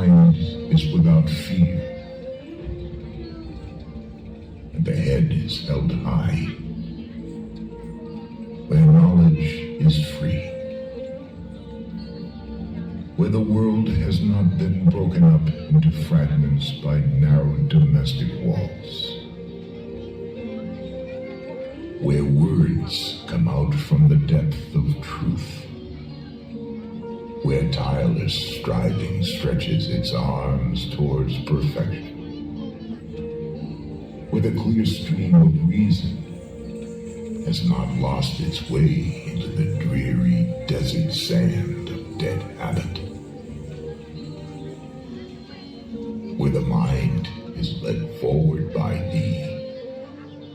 mind is without fear, and the head is held high, where knowledge is free, where the world has not been broken up into fragments by narrow domestic walls, where words come out from the depth of truth striving stretches its arms towards perfection, where the clear stream of reason has not lost its way into the dreary desert sand of dead habit, where the mind is led forward by thee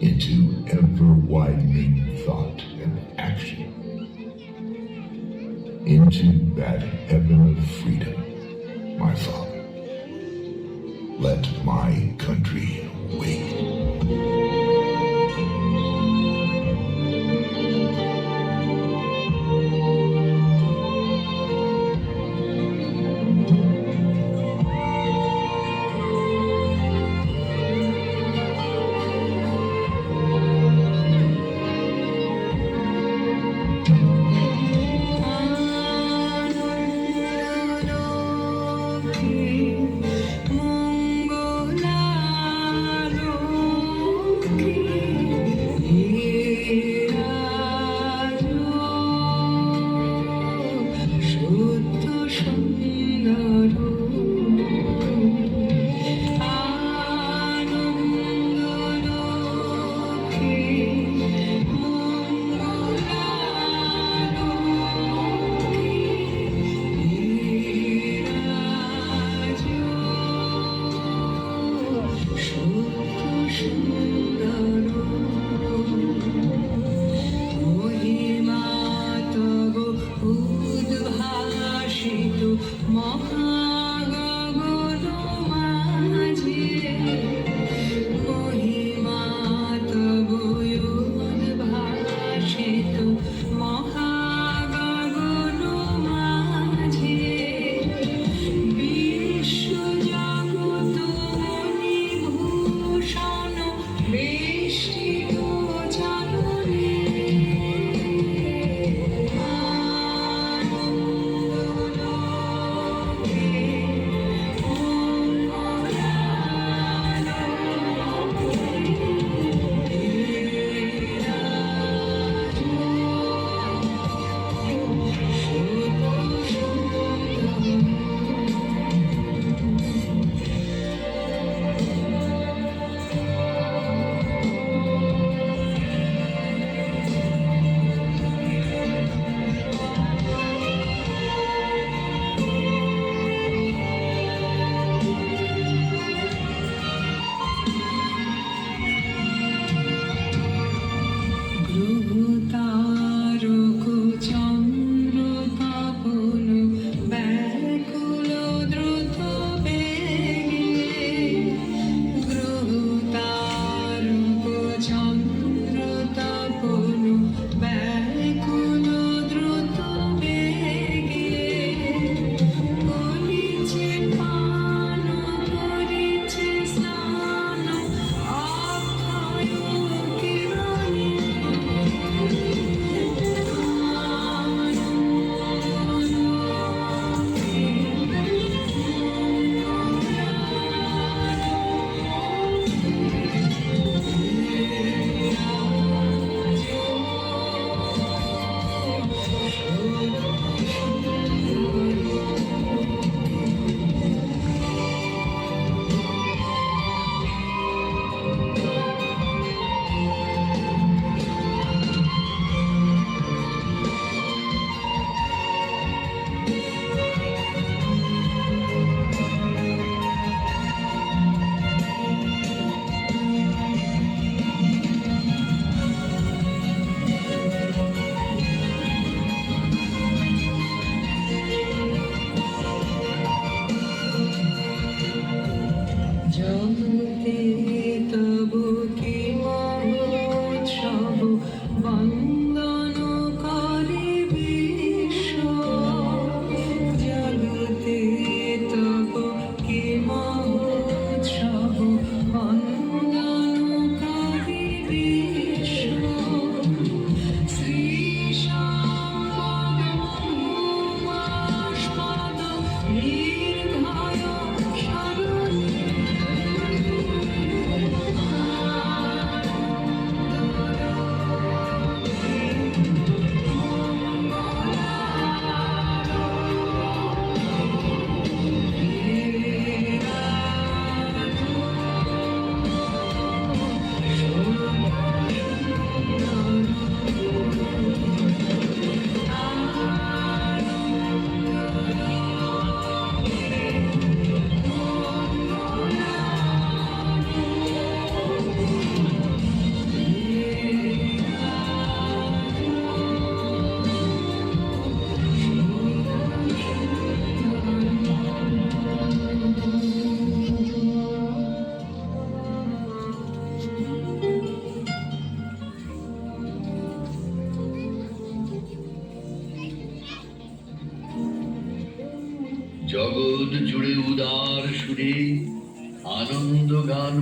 into ever-widening thought and into that heaven of freedom, my Father. Let my country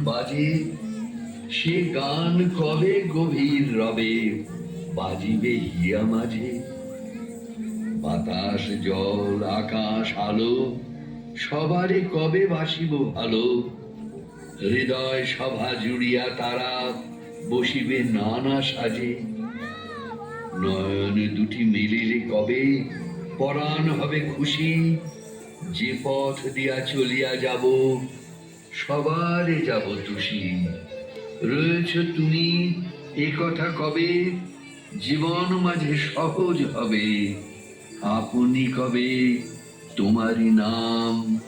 বাজে। সে গান কবে গভীর রবে, বাজিবে হিয়া মাঝে। বাতাস, জল, আকাশ, আলো, সবারে কবে বাসিব ভালো? হৃদয় সভা জুড়িয়া তারা বসিবে নানা সাজে। নয়ন দুটি মিলিলে কবে পরাণ হবে খুশি? যে পথ দিয়া চলিয়া যাব সবারে যাব তুষি রয়েছ তুমি এ কথা কবে? জীবন মাঝে সহজ হবে। আপনি কবে? তোমারই নাম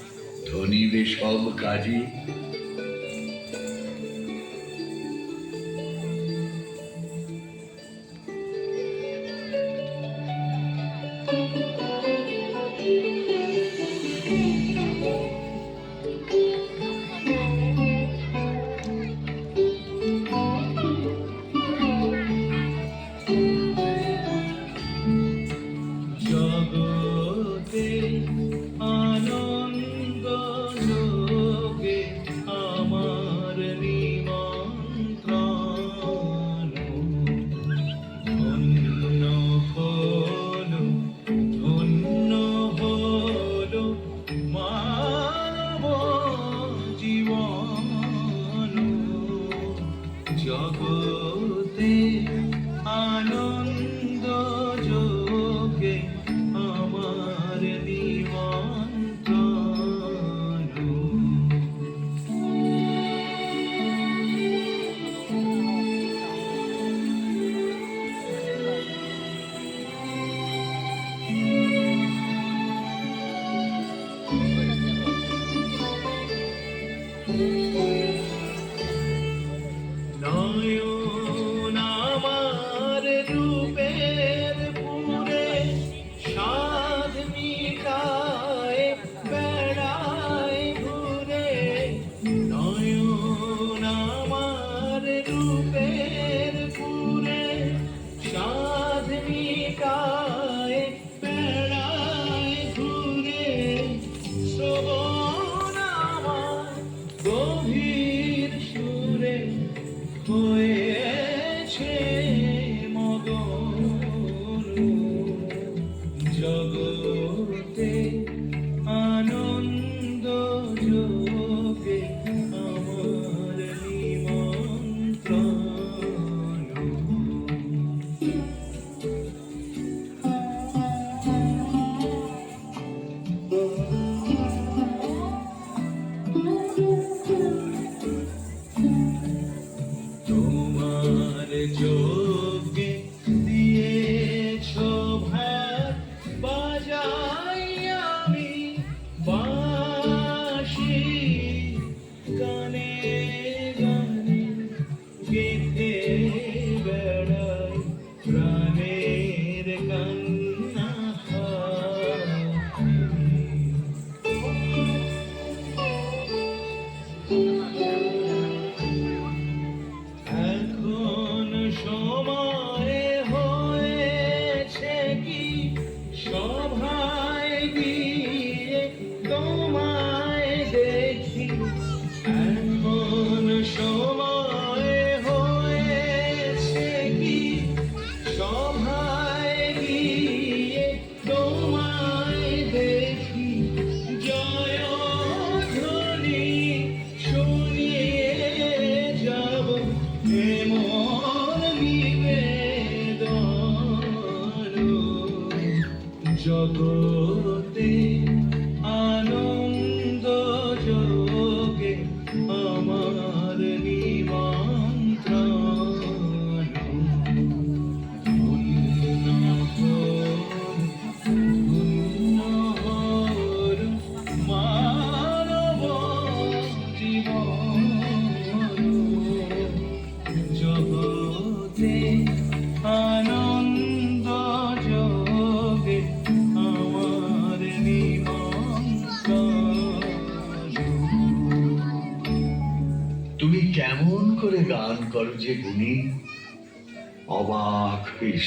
ধনিবে সব কাজে।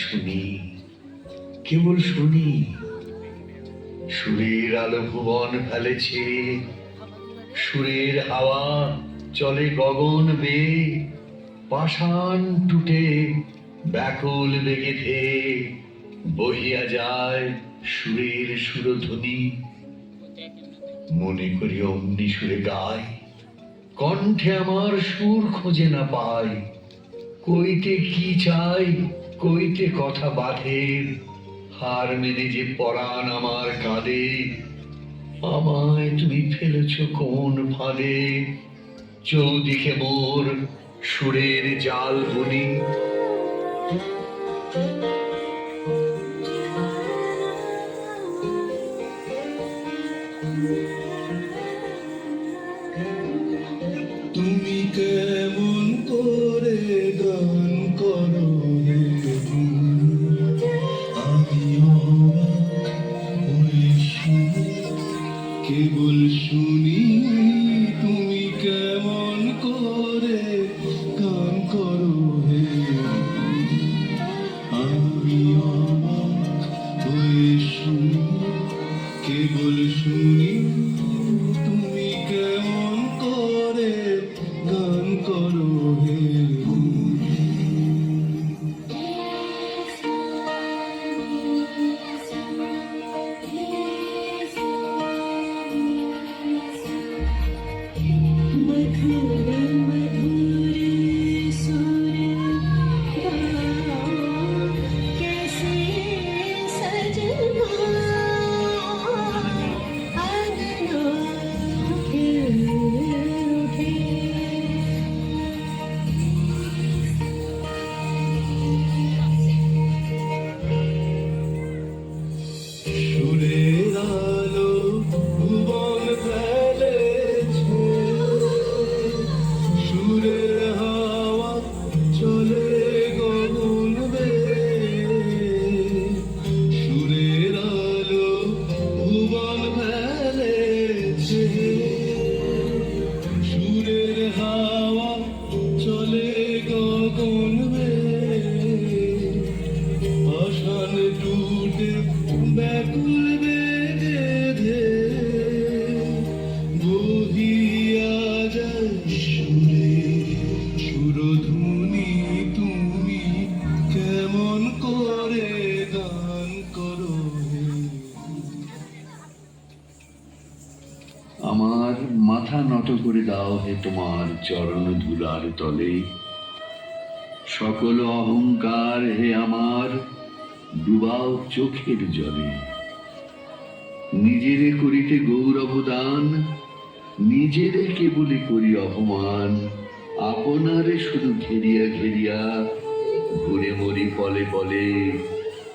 শুনি, কেবল শুনি। সুরের আলো ভুবন ফেলেছে, সুরের হাওয়া চলে গগন বে পাষাণ টুটে ব্যাকুল বেগে ধে বহিয়া যায় সুরের সুরধ্বনি। মনে করি অমনি সুরে গায়, কণ্ঠে আমার সুর খুঁজে না পাই কইতে কি চাই? কইতে কথা বাঁধে। হার মেনে যে পরাণ আমার কাঁদে আমায় তুমি ফেলেছ কোন ফাঁদে? চৌদিকে মোর সুরের জাল বুনি তলে। সকল অহংকার হে আমার, ডুবাও চোখের জলে। নিজেরে করিতে গৌরব দান নিজেরে কেবলি করি অপমান। আপনারে শুধু ঘেরিয়া ঘেরিয়া, ঘুরে মরি পলে পলে।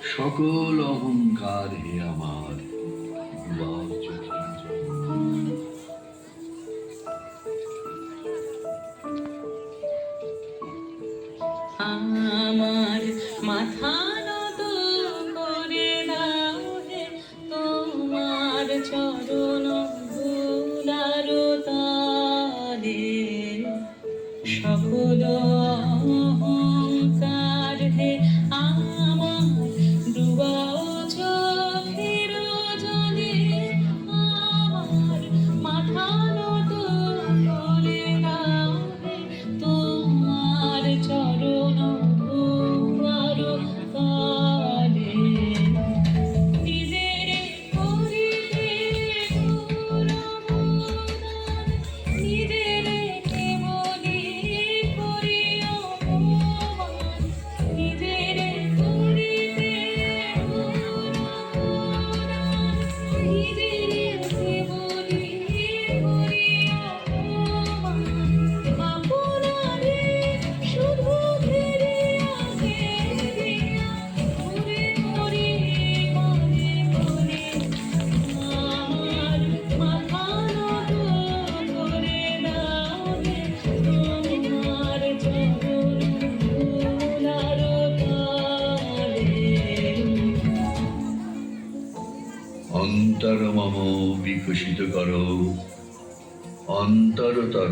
সকল অহংকার হে আমার।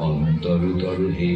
অন্তরতর হে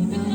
Amen.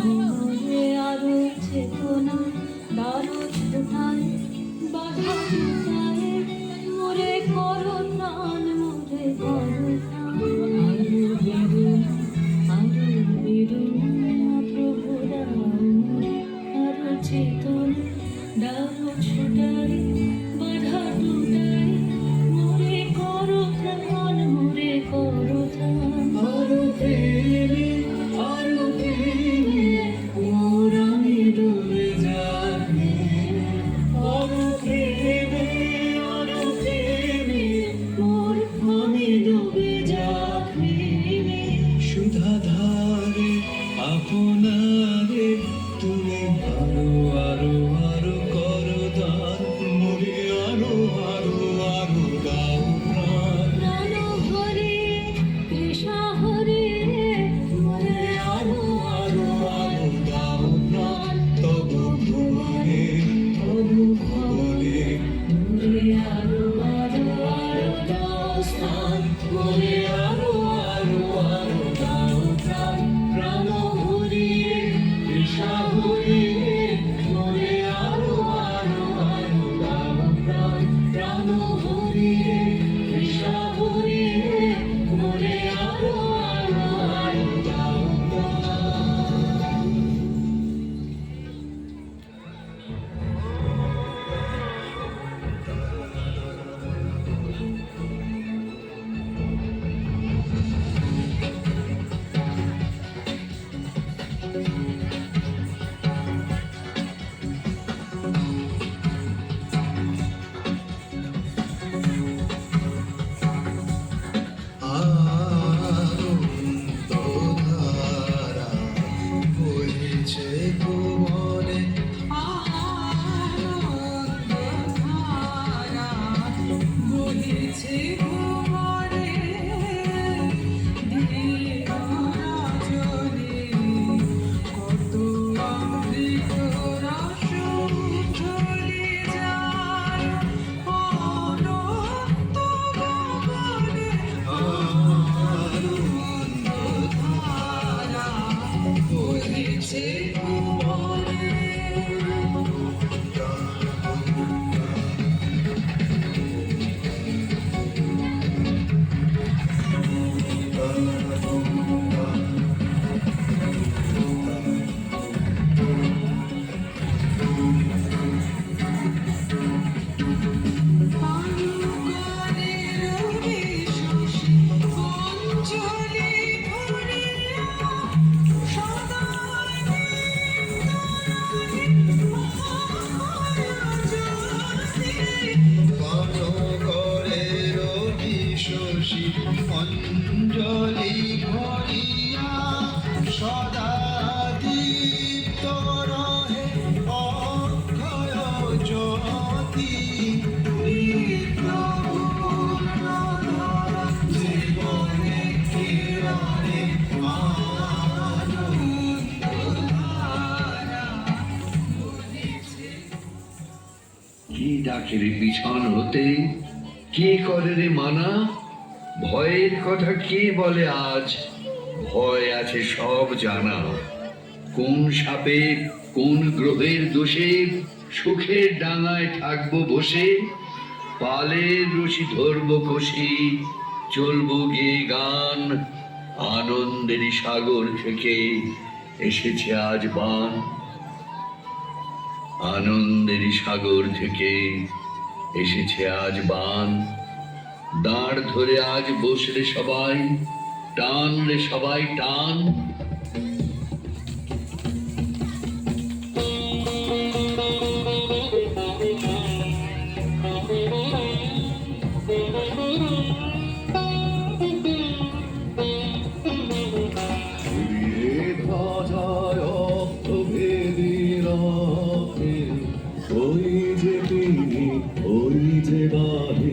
কে করে রে মানা? ভয়ের কথা কে বলে আজ? ভয় আছে সব জানা। কোন সাপে, কোন গ্রহের দোষে সুখের ডাঙায় থাকব বসে? পালের রশি ধরবো কষি, চলবো গে গান। আনন্দেরই সাগর থেকে এসেছে আজ বান। আনন্দেরই সাগর থেকে এসেছে আজ বান। দাঁড় ধরে আজ বসলে সবাই টান। রে সবাই টান ওই যে যে বাহির